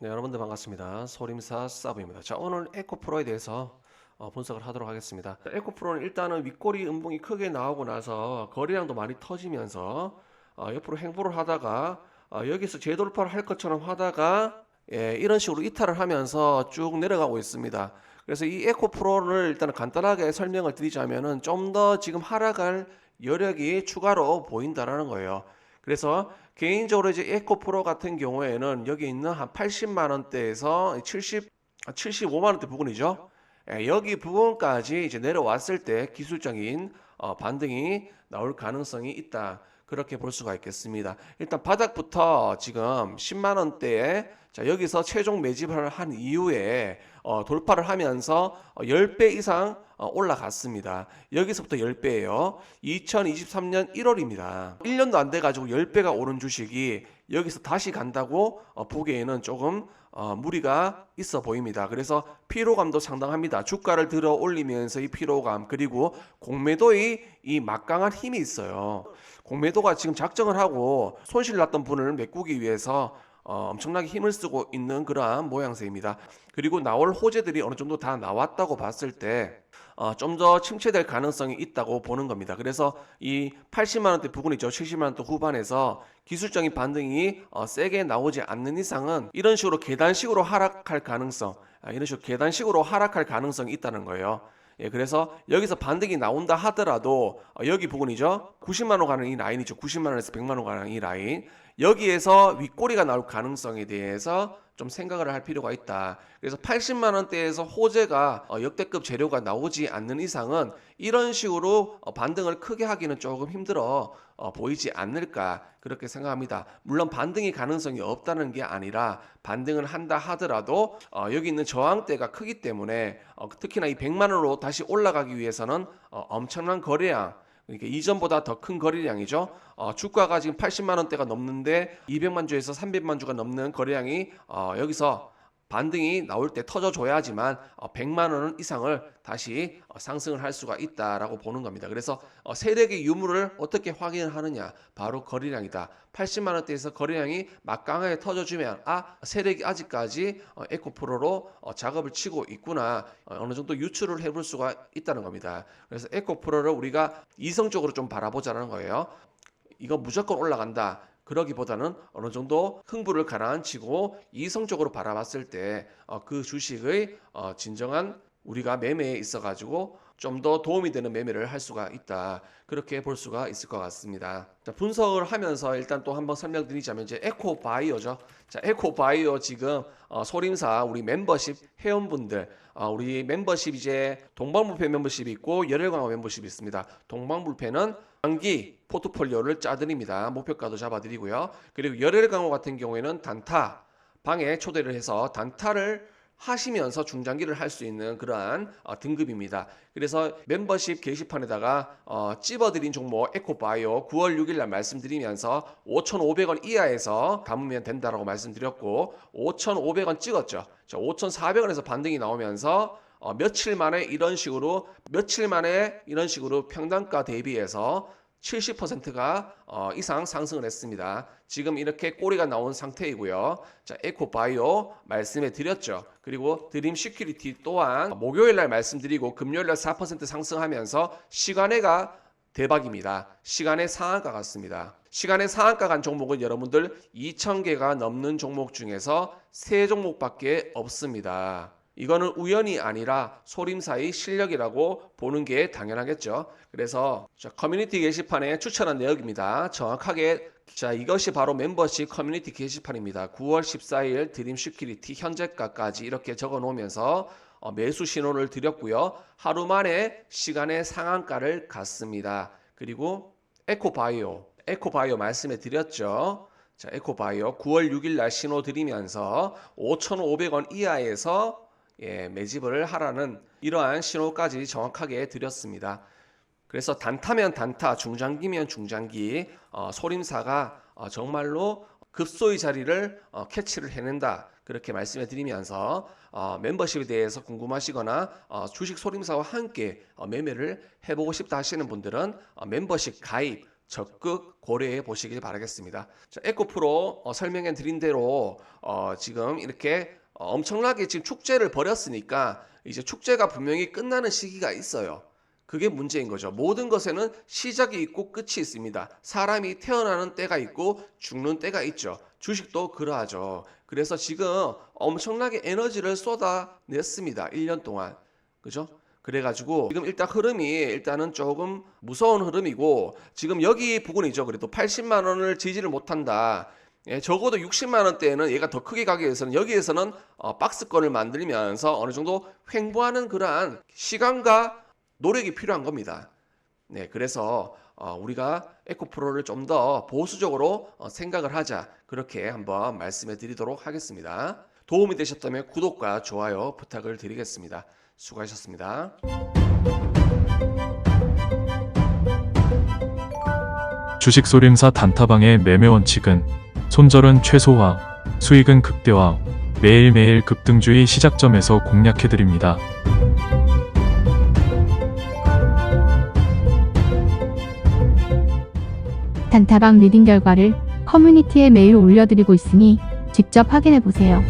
네, 여러분들 반갑습니다. 소림사 사부입니다. 자, 오늘 에코프로에 대해서 어, 분석을 하도록 하겠습니다. 자, 에코프로는 일단은 윗꼬리 음봉이 크게 나오고 나서 거래량도 많이 터지면서 어, 옆으로 행보를 하다가 어, 여기서 재돌파를 할 것처럼 하다가 예, 이런 식으로 이탈을 하면서 쭉 내려가고 있습니다. 그래서 이 에코프로를 일단 간단하게 설명을 드리자면은 좀 더 지금 하락할 여력이 추가로 보인다라는 거예요. 그래서 개인적으로 이제 에코프로 같은 경우에는 여기 있는 한 80만 원대에서 70, 75만 원대 부근이죠. 예, 여기 부근까지 이제 내려왔을 때 기술적인 어, 반등이 나올 가능성이 있다. 그렇게 볼 수가 있겠습니다. 일단 바닥부터 지금 10만 원대에 자 여기서 최종 매집을 한 이후에 어, 돌파를 하면서 어, 10배 이상 어, 올라갔습니다. 여기서부터 10배예요. 2023년 1월입니다. 1년도 안 돼가지고 10배가 오른 주식이 여기서 다시 간다고 어, 보기에는 조금 어, 무리가 있어 보입니다. 그래서 피로감도 상당합니다. 주가를 들어 올리면서 이 피로감 그리고 공매도의 이 막강한 힘이 있어요. 공매도가 지금 작정을 하고 손실 났던 분을 메꾸기 위해서 어, 엄청나게 힘을 쓰고 있는 그러한 모양새입니다. 그리고 나올 호재들이 어느 정도 다 나왔다고 봤을 때 어, 좀 더 침체될 가능성이 있다고 보는 겁니다. 그래서 이 80만 원대 부근이죠. 70만 원대 후반에서 기술적인 반등이 어, 세게 나오지 않는 이상은 이런 식으로 계단식으로 하락할 가능성, 아, 이런 식으로 계단식으로 하락할 가능성이 있다는 거예요. 예, 그래서 여기서 반등이 나온다 하더라도 어, 여기 부분이죠. 90만 원 가는 이 라인이죠. 90만 원에서 100만 원 가는 이 라인. 여기에서 윗꼬리가 나올 가능성에 대해서 좀 생각을 할 필요가 있다. 그래서 80만 원대에서 호재가 어, 역대급 재료가 나오지 않는 이상은 이런 식으로 어, 반등을 크게 하기는 조금 힘들어 어, 보이지 않을까 그렇게 생각합니다. 물론 반등이 가능성이 없다는 게 아니라 반등을 한다 하더라도 어, 여기 있는 저항대가 크기 때문에 어, 특히나 이 100만 원으로 다시 올라가기 위해서는 어, 엄청난 거래량 그러니까 이전보다 더 큰 거래량이죠. 어, 주가가 지금 80만 원대가 넘는데 200만 주에서 300만 주가 넘는 거래량이 어, 여기서 반등이 나올 때 터져줘야지만 어, 100만 원 이상을 다시 어, 상승을 할 수가 있다라고 보는 겁니다. 그래서 어, 세력의 유무를 어떻게 확인을 하느냐? 바로 거래량이다. 80만 원대에서 거래량이 막강하게 터져주면 아 세력이 아직까지 어, 에코프로로 어, 작업을 치고 있구나 어, 어느 정도 유출을 해볼 수가 있다는 겁니다. 그래서 에코프로를 우리가 이성적으로 좀 바라보자는 거예요. 이거 무조건 올라간다. 그러기보다는 어느 정도 흥부를 가라앉히고 이성적으로 바라봤을 때 그 주식의 어, 진정한 우리가 매매에 있어 가지고 좀 더 도움이 되는 매매를 할 수가 있다. 그렇게 볼 수가 있을 것 같습니다. 자, 분석을 하면서 일단 또 한번 설명드리자면 이제 에코 바이오죠. 자, 에코 바이오 지금 어, 소림사 우리 멤버십 회원분들 어, 우리 멤버십 이제 동방불패 멤버십이 있고 열혈강화 멤버십이 있습니다. 동방불패는 장기 포트폴리오를 짜드립니다. 목표가도 잡아드리고요. 그리고 열혈강화 같은 경우에는 단타 방에 초대를 해서 단타를 하시면서 중장기를 할 수 있는 그러한 어, 등급입니다. 그래서 멤버십 게시판에다가 어, 찝어드린 종목 에코바이오 9월 6일 날 말씀드리면서 5,500원 이하에서 담으면 된다라고 말씀드렸고 5,500원 찍었죠. 5,400원에서 반등이 나오면서 어, 며칠 만에 이런 식으로 며칠 만에 이런 식으로 평단가 대비해서 70%가 어, 이상 상승을 했습니다. 지금 이렇게 꼬리가 나온 상태이고요. 자, 에코바이오 말씀해 드렸죠. 그리고 드림 시큐리티 또한 목요일 날 말씀드리고 금요일 날 4% 상승하면서 시간에가 대박입니다. 시간의 상한가 같습니다. 시간의 상한가 간 종목은 여러분들 2,000개가 넘는 종목 중에서 세 종목밖에 없습니다. 이거는 우연이 아니라 소림사의 실력이라고 보는 게 당연하겠죠. 그래서 자, 커뮤니티 게시판에 추천한 내역입니다. 정확하게 자 이것이 바로 멤버십 커뮤니티 게시판입니다. 9월 14일 드림 시큐리티 현재가까지 이렇게 적어 놓으면서 어, 매수 신호를 드렸고요. 하루 만에 시간의 상한가를 갔습니다. 그리고 에코바이오, 에코바이오 말씀해 드렸죠. 자, 에코바이오 9월 6일 날 신호 드리면서 5,500원 이하에서 예, 매집을 하라는 이러한 신호까지 정확하게 드렸습니다. 그래서 단타면 단타, 중장기면 중장기, 어, 소림사가 어, 정말로 급소의 자리를 어, 캐치를 해낸다. 그렇게 말씀해 드리면서 어, 멤버십에 대해서 궁금하시거나 어, 주식 소림사와 함께 어, 매매를 해보고 싶다 하시는 분들은 어, 멤버십 가입 적극 고려해 보시길 바라겠습니다. 자, 에코프로 어, 설명해 드린 대로 어, 지금 이렇게 어, 엄청나게 지금 축제를 벌였으니까 이제 축제가 분명히 끝나는 시기가 있어요. 그게 문제인 거죠. 모든 것에는 시작이 있고 끝이 있습니다. 사람이 태어나는 때가 있고 죽는 때가 있죠. 주식도 그러하죠. 그래서 지금 엄청나게 에너지를 쏟아냈습니다. 1년 동안. 그죠? 그래가지고 지금 일단 흐름이 일단은 조금 무서운 흐름이고 지금 여기 부분이죠. 그래도 80만 원을 지지를 못한다. 예, 적어도 60만 원대에는 얘가 더 크게 가기 위해서는 여기에서는 어, 박스권을 만들면서 어느 정도 횡보하는 그러한 시간과 노력이 필요한 겁니다. 네, 그래서 어, 우리가 에코프로를 좀 더 보수적으로 어, 생각을 하자 그렇게 한번 말씀해 드리도록 하겠습니다. 도움이 되셨다면 구독과 좋아요 부탁을 드리겠습니다. 수고하셨습니다. 주식 소림사 단타방의 매매 원칙은 손절은 최소화, 수익은 극대화, 매일매일 급등주의 시작점에서 공략해드립니다. 단타방 리딩 결과를 커뮤니티에 매일 올려드리고 있으니 직접 확인해 보세요.